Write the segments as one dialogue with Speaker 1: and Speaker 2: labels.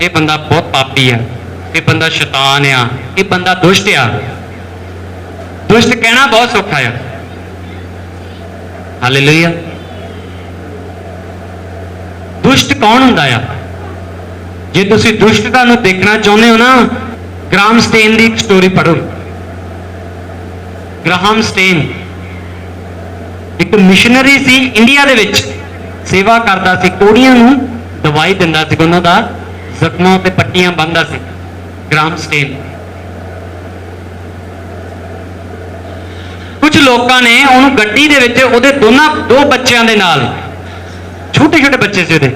Speaker 1: ਇਹ ਬੰਦਾ ਬਹੁਤ ਪਾਪੀ ਆ, ਇਹ ਬੰਦਾ ਸ਼ੈਤਾਨ ਆ, ਇਹ ਬੰਦਾ ਦੁਸ਼ਟ ਆ। ਦੁਸ਼ਟ ਕਹਿਣਾ ਬਹੁਤ ਸੌਖਾ ਆ। ਹਾਲੇਲੂਇਆ ਦੁਸ਼ਟ ਕੌਣ ਹੁੰਦਾ ਆ? ਜੇ ਤੁਸੀਂ ਦੁਸ਼ਟਤਾ ਨੂੰ ਦੇਖਣਾ ਚਾਹੁੰਦੇ ਹੋ ਨਾ, ਗ੍ਰਾਮ ਸਟੇਨ ਦੀ ਇੱਕ ਸਟੋਰੀ ਪੜ੍ਹੋ। ਗ੍ਰਾਹਮ ਸਟੇਨ ਇੱਕ ਮਿਸ਼ਨਰੀ ਸੀ ਇੰਡੀਆ ਦੇ ਵਿੱਚ। ਸੇਵਾ ਕਰਦਾ ਸੀ, ਕੋੜੀਆਂ ਨੂੰ ਦਵਾਈ ਦਿੰਦਾ ਸੀ, ਉਹਨਾਂ ਦਾ ਜ਼ਖਮਾਂ ਤੇ ਪੱਟੀਆਂ ਬੰਨਦਾ ਸੀ, ਗ੍ਰਾਮ ਸਟੇਨ ਕੁਝ ਲੋਕਾਂ ਨੇ ਉਹਨੂੰ ਗੱਡੀ ਦੇ ਵਿੱਚ ਉਹਦੇ ਦੋਨਾਂ, ਦੋ ਬੱਚਿਆਂ ਦੇ ਨਾਲ ਛੋਟੇ ਛੋਟੇ ਬੱਚੇ ਸੀ ਉਹਦੇ।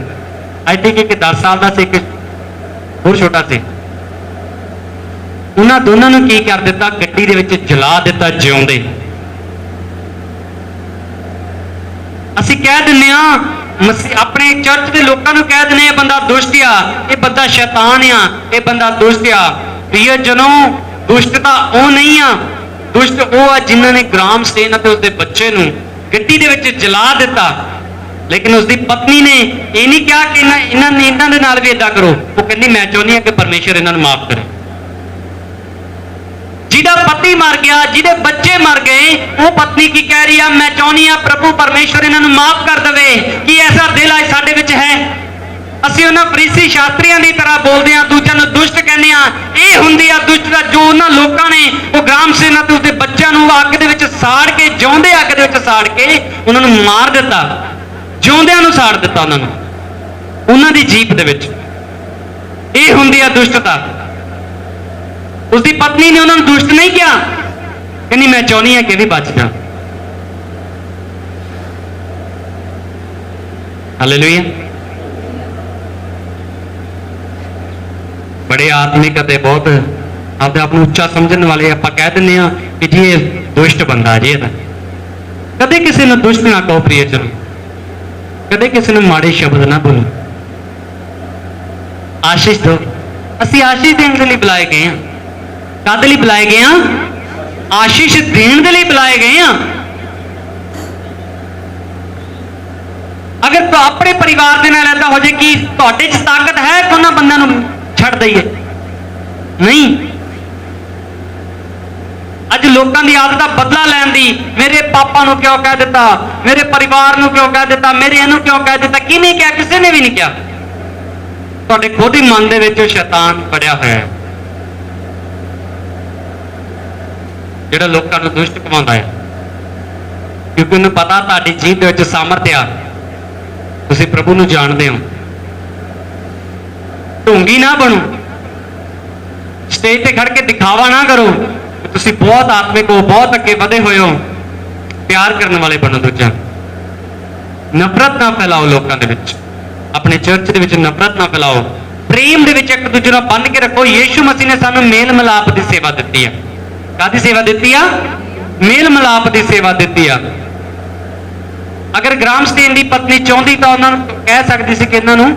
Speaker 1: ਆਈ ਥਿੰਕ ਇੱਕ 10 ਸਾਲ ਦਾ ਸੀ, ਇੱਕ ਹੋਰ ਛੋਟਾ ਸੀ। ਉਹਨਾਂ ਦੋਨਾਂ ਨੂੰ ਕੀ ਕਰ ਦਿੱਤਾ? ਗੱਡੀ ਦੇ ਵਿੱਚ ਜਲਾ ਦਿੱਤਾ ਜਿਉਂਦੇ। ਅਸੀਂ ਕਹਿ ਦਿੰਨੇ ਆ ਆਪਣੇ ਚਰਚ ਦੇ ਲੋਕਾਂ ਨੂੰ ਕਹਿ ਦਿੰਨੇ ਇਹ ਬੰਦਾ ਦੁਸ਼ਟ ਆ, ਇਹ ਬੰਦਾ ਸ਼ੈਤਾਨ ਆ, ਇਹ ਬੰਦਾ ਦੁਸ਼ਟ ਆ। ਪ੍ਰਿਯ ਜਨੋ ਦੁਸ਼ਟ ਤਾਂ ਉਹ ਨਹੀਂ ਆ, ਦੁਸ਼ਟ ਉਹ ਆ ਜਿਨ੍ਹਾਂ ਨੇ ਗ੍ਰਾਮ ਸਟੇਨ ਅਤੇ ਉਸਦੇ ਬੱਚੇ ਨੂੰ ਗੱਡੀ ਦੇ ਵਿੱਚ ਜਲਾ ਦਿੱਤਾ। ਲੇਕਿਨ ਉਸਦੀ ਪਤਨੀ ਨੇ ਇਹ ਨਹੀਂ ਕਿਹਾ ਕਿ ਇਹਨਾਂ ਇਹਨਾਂ ਨੇ ਇਹਨਾਂ ਦੇ ਨਾਲ ਵੀ ਇਦਾਂ ਕਰੋ। ਉਹ ਕਹਿੰਦੀ, ਮੈਂ ਚਾਹੁੰਦੀ ਹਾਂ ਕਿ ਪਰਮੇਸ਼ਰ ਇਹਨਾਂ ਨੂੰ ਮਾਫ ਕਰੇ। ਜਿਹਦਾ ਪਤੀ ਮਰ ਗਿਆ, ਜਿਹਦੇ ਬੱਚੇ ਮਰ ਗਏ, ਉਹ ਪਤਨੀ ਕੀ ਕਹਿ ਰਹੀ ਆ, ਮੈਂ ਚਾਹੁੰਦੀ ਆ ਪ੍ਰਭੂ ਪਰਮੇਸ਼ਰ ਇਹਨਾਂ ਨੂੰ ਮਾਫ ਕਰ ਦੇਵੇ, ਕੀ ਐਸਾ ਦਿਲ ਅੱਜ ਸਾਡੇ ਵਿੱਚ ਹੈ? ਅਸੀਂ ਉਹਨਾਂ ਫਰੀਸੀ ਸ਼ਾਸਤਰੀਆਂ ਦੀ ਤਰ੍ਹਾਂ ਬੋਲਦੇ ਆ ਦੂਜਿਆਂ ਨੂੰ ਦੁਸ਼ਟ ਕਹਿੰਦੇ ਆ ਇਹ ਹੁੰਦੀ ਆ ਦੁਸ਼ਟਤਾ ਜੋ ਉਹਨਾਂ ਲੋਕਾਂ ਨੇ, ਉਹ ਗ੍ਰਾਮ ਸੇਨਾ ਤੇ ਉਸਦੇ ਬੱਚਿਆਂ ਨੂੰ ਅੱਗ ਦੇ ਵਿੱਚ ਸਾੜ ਕੇ, ਜਿਉਂਦੇ ਅੱਗ ਦੇ ਵਿੱਚ ਸਾੜ ਕੇ, ਉਹਨਾਂ ਨੂੰ ਮਾਰ ਦਿੱਤਾ। ਜਿਉਂਦਿਆਂ ਨੂੰ ਸਾੜ ਦਿੱਤਾ ਉਹਨਾਂ ਨੂੰ, ਉਹਨਾਂ ਦੀ ਜੀਪ ਦੇ ਵਿੱਚ। ਇਹ ਹੁੰਦੀ ਆ ਦੁਸ਼ਟਤਾ। ਉਸਦੀ ਪਤਨੀ ਨੇ ਉਹਨਾਂ ਨੂੰ ਦੁਸ਼ਟ ਨਹੀਂ ਕਿਹਾ। ਕਹਿੰਦੀ, ਮੈਂ ਚਾਹੁੰਦੀ ਹਾਂ ਕਿ ਵੀ ਬਚ ਜਾ ਹਾਲੇਲੂਇਆ ਬੜੇ ਆਤਮਿਕ ਅਤੇ ਬਹੁਤ ਆਪਦੇ ਆਪ ਨੂੰ ਉੱਚਾ ਸਮਝਣ ਵਾਲੇ ਆਪਾਂ ਕਹਿ ਦਿੰਦੇ ਆ ਕਿ ਜੀ, ਇਹ ਦੁਸ਼ਟ ਬੰਦਾ ਜੀ ਇਹ ਤਾਂ। ਕਦੇ ਕਿਸੇ ਨੂੰ ਦੁਸ਼ਟ ਨਾ ਕਹੋ ਪ੍ਰਿਯਜਨ ਕਦੇ ਕਿਸੇ ਨੂੰ ਮਾੜੇ ਸ਼ਬਦ ਨਾ ਬੋਲੋ। ਆਸ਼ੀਸ਼ ਦਿਓ ਅਸੀਂ ਆਸ਼ੀਸ਼ ਦੇਣ ਦੇ ਲਈ ਬੁਲਾਏ ਗਏ ਹਾਂ। ਕਦ ਲਈ ਬੁਲਾਏ ਗਏ ਆ? ਆਸ਼ੀਸ਼ ਦੇਣ ਦੇ ਲਈ ਬੁਲਾਏ ਗਏ ਆ? ਅਗਰ ਆਪਣੇ ਪਰਿਵਾਰ ਦੇ ਨਾਲ ਐਦਾ ਹੋ ਜੇ ਕਿ ਤੁਹਾਡੇ 'ਚ ਤਾਕਤ ਹੈ ਕਿ ਉਹਨਾਂ ਬੰਦਿਆਂ ਨੂੰ ਛੱਡ ਦਈਏ। ਨਹੀਂ। ਅੱਜ ਲੋਕਾਂ ਦੀ ਆਦਤ ਆ ਬਦਲਾ ਲੈਣ ਦੀ ਮੇਰੇ ਪਾਪਾ ਨੂੰ ਕਿਉਂ ਕਹਿ ਦਿੱਤਾ? ਮੇਰੇ ਪਰਿਵਾਰ ਨੂੰ ਕਿਉਂ ਕਹਿ ਦਿੱਤਾ? ਮੇਰੇ ਇਹਨੂੰ ਕਿਉਂ ਕਹਿ ਦਿੱਤਾ? ਕਿਹਨੇ ਕਿਹਾ? ਕਿਸੇ ਨੇ ਵੀ ਨਹੀਂ ਕਿਹਾ। ਤੁਹਾਡੇ ਖੁਦ ਹੀ ਮਨ ਦੇ ਵਿੱਚ ਉਹ ਸ਼ੈਤਾਨ ਪੜਿਆ ਹੋਇਆ ਹੈ। ਜਿਹੜਾ ਲੋਕਾਂ ਨੂੰ ਦੁਸ਼ਟ ਕਮਾਉਂਦਾ ਹੈ। ਕਿਉਂਕਿ ਉਹਨੂੰ ਪਤਾ ਤੁਹਾਡੀ ਜੀਭ ਦੇ ਵਿੱਚ ਸਾਮਰਥ ਆ। ਤੁਸੀਂ ਪ੍ਰਭੂ ਨੂੰ ਜਾਣਦੇ ਹੋ। ਢੋਂਗੀ ਨਾ ਬਣੋ। ਸਟੇਜ ਤੇ ਖੜ ਕੇ ਦਿਖਾਵਾ ਨਾ ਕਰੋ। ਤੁਸੀਂ ਬਹੁਤ ਆਤਮਿਕ ਹੋ, ਬਹੁਤ ਅੱਗੇ ਵਧੇ ਹੋਏ ਹੋ। ਪਿਆਰ ਕਰਨ ਵਾਲੇ ਬਣੋ ਦੂਜਾ। ਨਫ਼ਰਤ ਨਾ ਫੈਲਾਓ ਲੋਕਾਂ ਦੇ ਵਿੱਚ। ਆਪਣੇ ਚਰਚ ਦੇ ਵਿੱਚ ਨਫ਼ਰਤ ਨਾ ਫੈਲਾਓ। ਪ੍ਰੇਮ ਦੇ ਵਿੱਚ ਇੱਕ ਦੂਜੇ ਨਾਲ ਬੰਨ ਕੇ ਰੱਖੋ। ਯੀਸ਼ੂ ਮਸੀਹ ਨੇ ਸਾਨੂੰ ਮੇਲ ਮਿਲਾਪ ਦੀ ਸੇਵਾ ਦਿੱਤੀ ਹੈ। ਕਾਦੀ ਸੇਵਾ ਦਿੱਤੀ ਆ? ਮੇਲ ਮਿਲਾਪ ਦੀ ਸੇਵਾ ਦਿੱਤੀ ਆ। ਅਗਰ ਗ੍ਰਾਮ ਦੀ ਪਤਨੀ ਚਾਹੁੰਦੀ ਤਾਂ ਉਹਨਾਂ ਨੂੰ ਕਹਿ ਸਕਦੀ ਸੀ ਕਿ ਇਹਨਾਂ ਨੂੰ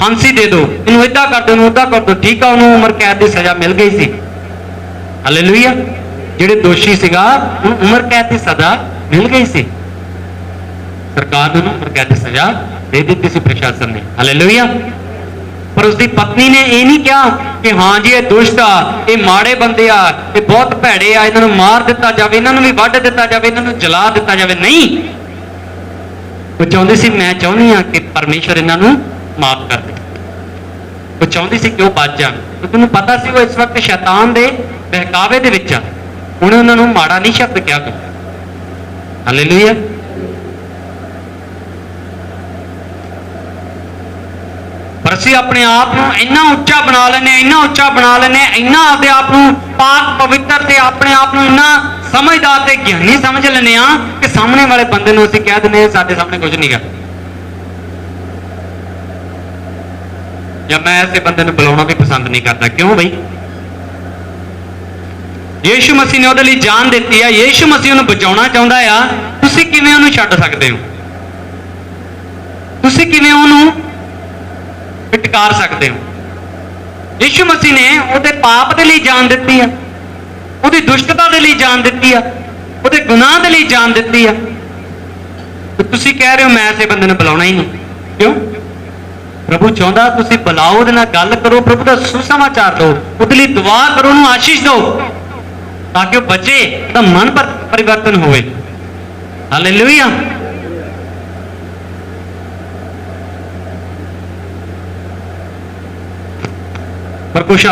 Speaker 1: ਫਾਂਸੀ ਦੇ ਦਿਓ। ਇਹਨੂੰ ਇਦਾਂ ਕਰ ਦਿਓ, ਇਹਨੂੰ ਕਰ ਦਿਓ। ਠੀਕ ਆ, ਉਹਨੂੰ ਉਮਰ ਕੈਦ ਦੀ ਸਜ਼ਾ ਮਿਲ ਗਈ ਸੀ। ਹਾਲੇਲੂਇਆ ਜਿਹੜੇ ਦੋਸ਼ੀ ਸੀਗਾ, ਉਹਨੂੰ ਉਮਰ ਕੈਦ ਦੀ ਸਜ਼ਾ ਮਿਲ ਗਈ ਸੀ। ਸਰਕਾਰ ਨੇ ਉਹਨੂੰ ਉਮਰ ਕੈਦ ਦੀ ਸਜ਼ਾ ਦੇ ਦਿੱਤੀ ਸੀ ਪ੍ਰਸ਼ਾਸਨ ਨੇ। ਹਾਲੇਲੂਇਆ ਪਰ ਉਸਦੀ ਪਤਨੀ ਨੇ ਇਹ ਨਹੀਂ ਕਿਹਾ ਕਿ ਹਾਂ ਜੀ, ਇਹ ਦੁਸ਼ਟ ਆ, ਇਹ ਮਾੜੇ ਬੰਦੇ ਆ, ਇਹ ਬਹੁਤ ਭੈੜੇ ਆ, ਇਹਨਾਂ ਨੂੰ ਮਾਰ ਦਿੱਤਾ ਜਾਵੇ, ਇਹਨਾਂ ਨੂੰ ਵੀ ਵੱਢ ਦਿੱਤਾ ਜਾਵੇ, ਇਹਨਾਂ ਨੂੰ ਜਲਾ ਦਿੱਤਾ ਜਾਵੇ। ਨਹੀਂ। ਉਹ ਚਾਹੁੰਦੇ ਸੀ, ਮੈਂ ਚਾਹੁੰਦੀ ਆ ਕਿ ਪਰਮੇਸ਼ਰ ਇਹਨਾਂ ਨੂੰ ਮਾਫ ਕਰ ਦੇ। ਉਹ ਚਾਹੁੰਦੀ ਸੀ ਕਿ ਉਹ ਬਚ ਜਾਣ। ਕਿਉਂਕਿ ਉਹਨੂੰ ਪਤਾ ਸੀ, ਉਹ ਇਸ ਵਕਤ ਸ਼ੈਤਾਨ ਦੇ ਬਹਿਕਾਵੇ ਦੇ ਵਿੱਚ ਆ। ਉਹਨੇ ਉਹਨਾਂ ਨੂੰ ਮਾੜਾ ਨਹੀਂ ਸ਼ਬਦ ਕਿਹਾ। ਹਾਲੇਲੂਇਆ। ਪਰ ਅਸੀਂ ਆਪਣੇ ਆਪ ਨੂੰ ਇੰਨਾ ਉੱਚਾ ਬਣਾ ਲੈਨੇ ਆ ਇੰਨਾ ਉੱਚਾ ਬਣਾ ਲੈਨੇ ਆ ਇੰਨਾ ਆਪਦੇ ਆਪ ਨੂੰ ਪਾਕ ਪਵਿੱਤਰ ਤੇ ਆਪਣੇ ਆਪ ਨੂੰ ਇੰਨਾ ਸਮਝਦਾਰ ਤੇ ਗਿਆਨੀ ਸਮਝ ਲੈਨੇ ਆ ਕਿ ਸਾਹਮਣੇ ਵਾਲੇ ਬੰਦੇ ਨੂੰ ਅਸੀਂ ਕਹਿ ਦਿੰਦੇ ਆ ਸਾਡੇ ਸਾਹਮਣੇ ਕੁਝ ਨਹੀਂਗਾ ਜਾਂ ਮੈਂ ਐਸੇ ਬੰਦੇ ਨੂੰ ਬੁਲਾਉਣਾ ਵੀ ਪਸੰਦ ਨਹੀਂ ਕਰਦਾ ਕਿਉਂ ਬਈ ਯੀਸ਼ੂ ਮਸੀਹ ਨੇ ਉਹਦੇ ਲਈ ਜਾਨ ਦਿੱਤੀ ਆ ਯੀਸ਼ੂ ਮਸੀਹ ਉਹਨੂੰ ਬਚਾਉਣਾ ਚਾਹੁੰਦਾ ਆ ਤੁਸੀਂ ਕਿਵੇਂ ਉਹਨੂੰ ਛੱਡ ਸਕਦੇ ਹੋ ਤੁਸੀਂ ਕਿਵੇਂ ਉਹਨੂੰ ਇਟਕਾਰ ਸਕਦੇ ਹੋ। ਯੀਸ਼ੂ ਮਸੀਹ ਨੇ ਉਹਦੇ ਪਾਪ ਦੇ ਲਈ ਜਾਨ ਦਿੱਤੀ ਆ, ਉਹਦੀ ਦੁਸ਼ਟਤਾ ਦੇ ਲਈ ਜਾਨ ਦਿੱਤੀ ਆ, ਉਹਦੇ ਗੁਨਾਹ ਦੇ ਲਈ ਜਾਨ ਦਿੱਤੀ ਆ। ਤੁਸੀਂ ਕਹਿ ਰਹੇ ਹੋ, ਮੈਂ ਐਸੇ ਬੰਦੇ ਨੂੰ ਬੁਲਾਉਣਾ ਹੀ ਨਹੀਂ। ਕਿਉਂ? ਪ੍ਰਭੂ ਚਾਹੁੰਦਾ ਤੁਸੀਂ ਬੁਲਾਓ, ਉਹਦੇ ਨਾਲ ਗੱਲ ਕਰੋ, ਪ੍ਰਭੂ ਦਾ ਸੁਸਮਾਚਾਰ ਦਿਓ, ਉਹਦੇ ਲਈ ਦੁਆ ਕਰੋ, ਉਹਨੂੰ ਆਸ਼ੀਸ਼ ਦਿਓ, ਤਾਂ ਕਿ ਉਹ ਬਚੇ ਤਾਂ ਮਨ ਪਰਿਵਰਤਨ ਹੋਵੇ। ਹਾਲੇਲੂਇਆ ਪਰ ਕੁਛ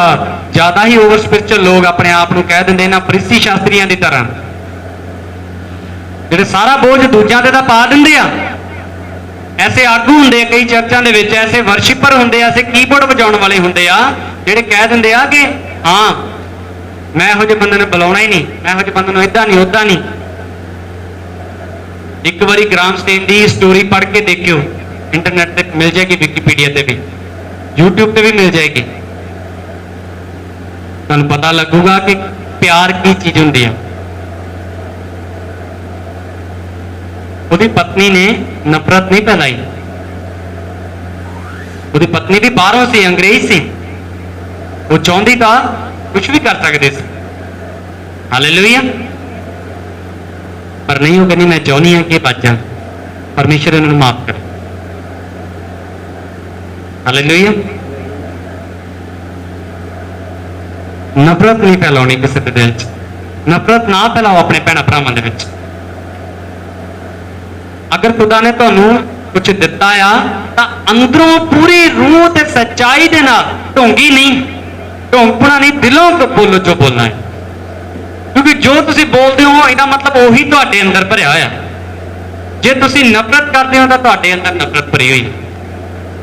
Speaker 1: ਜ਼ਿਆਦਾ ਹੀ ਓਵਰ ਸਪਿਰਚੁਅਲ ਲੋਕ ਆਪਣੇ ਆਪ ਨੂੰ ਕਹਿ ਦਿੰਦੇ ਇਹਨਾਂ ਫਰੀਸੀ ਸ਼ਾਸਤਰੀਆਂ ਦੀ ਤਰ੍ਹਾਂ। ਜਿਹੜੇ ਸਾਰਾ ਬੋਝ ਦੂਜਿਆਂ ਤੇ ਤਾਂ ਪਾ ਦਿੰਦੇ ਆ। ਐਸੇ ਆਗੂ ਹੁੰਦੇ ਆ ਕਈ ਚਰਚਾਂ ਦੇ ਵਿੱਚ, ਐਸੇ ਵਰਸ਼ਿਪਰ ਹੁੰਦੇ ਆ, ਐਸੇ ਕੀਬੋਰਡ ਵਜਾਉਣ ਵਾਲੇ ਹੁੰਦੇ ਆ, ਜਿਹੜੇ ਕਹਿ ਦਿੰਦੇ ਆ ਕਿ, ਹਾਂ, ਮੈਂ ਇਹੋ ਜਿਹੇ ਬੰਦੇ ਨੂੰ ਬੁਲਾਉਣਾ ਹੀ ਨਹੀਂ, ਮੈਂ ਇਹੋ ਜਿਹੇ ਬੰਦੇ ਨੂੰ ਇਦਾਂ ਨਹੀਂ ਉਦਾਂ ਨਹੀਂ। ਇੱਕ ਵਾਰੀ ਗ੍ਰਾਮ ਸਟੇਨ ਦੀ ਸਟੋਰੀ ਪੜ੍ਹ ਕੇ ਦੇਖਿਓ। ਇੰਟਰਨੈਟ ਤੇ ਮਿਲ ਜਾਏਗੀ ਵਿਕੀਪੀਡੀਆ ਤੇ ਵੀ। YouTube ਤੇ ਵੀ ਮਿਲ ਜਾਏਗੀ। ਤੁਹਾਨੂੰ ਪਤਾ ਲੱਗੂਗਾ ਕਿ ਪਿਆਰ ਕੀ ਚੀਜ਼ ਹੁੰਦੀ ਹੈ ਉਹਦੀ ਪਤਨੀ ਨੇ ਨਫ਼ਰਤ ਨਹੀਂ ਫੈਲਾਈ ਉਹਦੀ ਪਤਨੀ ਵੀ ਬਾਹਰੋਂ ਸੀ ਅੰਗਰੇਜ਼ ਸੀ ਉਹ ਚਾਹੁੰਦੀ ਤਾਂ ਕੁਝ ਵੀ ਕਰ ਸਕਦੇ ਸੀ ਹਾਲੇਲੂਇਆ ਪਰ ਨਹੀਂ ਉਹ ਕਹਿੰਦੀ ਮੈਂ ਚਾਹੁੰਦੀ ਹਾਂ ਕਿ ਬਚ ਜਾਣ ਪਰਮੇਸ਼ਰ ਇਹਨਾਂ ਨੂੰ ਮਾਫ ਕਰੇ ਹਾਲੇਲੂਇਆ ਨਫ਼ਰਤ ਨਹੀਂ ਫੈਲਾਉਣੀ ਕਿਸੇ ਦੇ ਦਿਲ 'ਚ। ਨਫ਼ਰਤ ਨਾ ਫੈਲਾਓ ਆਪਣੇ ਭੈਣਾਂ ਭਰਾਵਾਂ ਦੇ ਵਿੱਚ। ਅਗਰ ਖੁਦਾ ਨੇ ਤੁਹਾਨੂੰ ਕੁਝ ਦਿੱਤਾ ਆ, ਤਾਂ ਅੰਦਰੋਂ ਪੂਰੀ ਰੂਹ ਤੇ ਸੱਚਾਈ ਦੇ ਨਾਲ ਢੋਂਗੀ ਨਹੀਂ। ਢੋਂਗਪਣਾ ਨਹੀਂ, ਦਿਲੋਂ ਤੋਂ ਬੋਲੋ ਜੋ ਬੋਲਣਾ ਹੈ। ਕਿਉਂਕਿ ਜੋ ਤੁਸੀਂ ਬੋਲਦੇ ਹੋ, ਇਹਦਾ ਮਤਲਬ ਉਹੀ ਤੁਹਾਡੇ ਅੰਦਰ ਭਰਿਆ ਹੋਇਆ। ਜੇ ਤੁਸੀਂ ਨਫ਼ਰਤ ਕਰਦੇ ਹੋ, ਤਾਂ ਤੁਹਾਡੇ ਅੰਦਰ ਨਫ਼ਰਤ ਭਰੀ ਹੋਈ ਹੈ।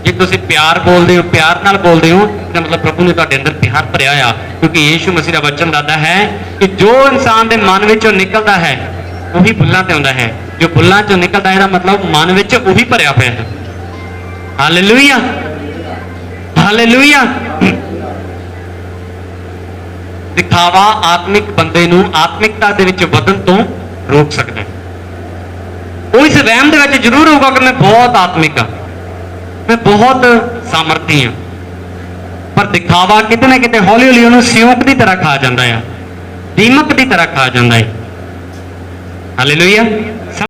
Speaker 1: ਜੇ ਤੁਸੀਂ ਪਿਆਰ ਬੋਲਦੇ ਹੋ ਪਿਆਰ ਨਾਲ ਬੋਲਦੇ ਹੋ ਤਾਂ ਮਤਲਬ ਪ੍ਰਭੂ ਨੇ ਤੁਹਾਡੇ ਅੰਦਰ ਪਿਆਰ ਭਰਿਆ ਹੋਇਆ ਕਿਉਂਕਿ ਯੀਸ਼ੂ ਮਸੀਹ ਦਾ ਵਚਨ ਦੱਸਦਾ ਹੈ ਕਿ ਜੋ ਇਨਸਾਨ ਦੇ ਮਨ ਵਿੱਚੋਂ ਨਿਕਲਦਾ ਹੈ ਉਹੀ ਬੁੱਲਾਂ ਤੇ ਆਉਂਦਾ ਹੈ ਜੋ ਬੁੱਲਾਂ ਚੋਂ ਨਿਕਲਦਾ ਹੈ ਇਹਦਾ ਮਤਲਬ ਮਨ ਵਿੱਚ ਉਹੀ ਭਰਿਆ ਪਿਆ ਹੈ ਹਾਲੇਲੂਇਆ ਹਾਲੇਲੂਇਆ ਦਿਖਾਵਾ ਆਤਮਿਕ ਬੰਦੇ ਨੂੰ ਆਤਮਿਕਤਾ ਦੇ ਵਿੱਚ ਵਧਣ ਤੋਂ ਰੋਕ ਸਕਦਾ ਹੈ ਉਹ ਇਸ ਵਹਿਮ ਦੇ ਵਿੱਚ ਜ਼ਰੂਰ ਹੋਊਗਾ ਕਿ ਮੈਂ ਬਹੁਤ ਆਤਮਿਕ ਹਾਂ ਮੈਂ ਬਹੁਤ ਸਾਮਰਥੀ ਹਾਂ। ਪਰ ਦਿਖਾਵਾ ਕਿਤੇ ਨਾ ਕਿਤੇ ਹੌਲੀ ਹੌਲੀ ਉਹਨੂੰ ਸਿਉਂਕ ਦੀ ਤਰ੍ਹਾਂ ਖਾ ਜਾਂਦਾ ਆ, ਦੀਮਕ ਦੀ ਤਰ੍ਹਾਂ ਖਾ ਜਾਂਦਾ ਹੈ ਹਾਲੇਲੂਇਆ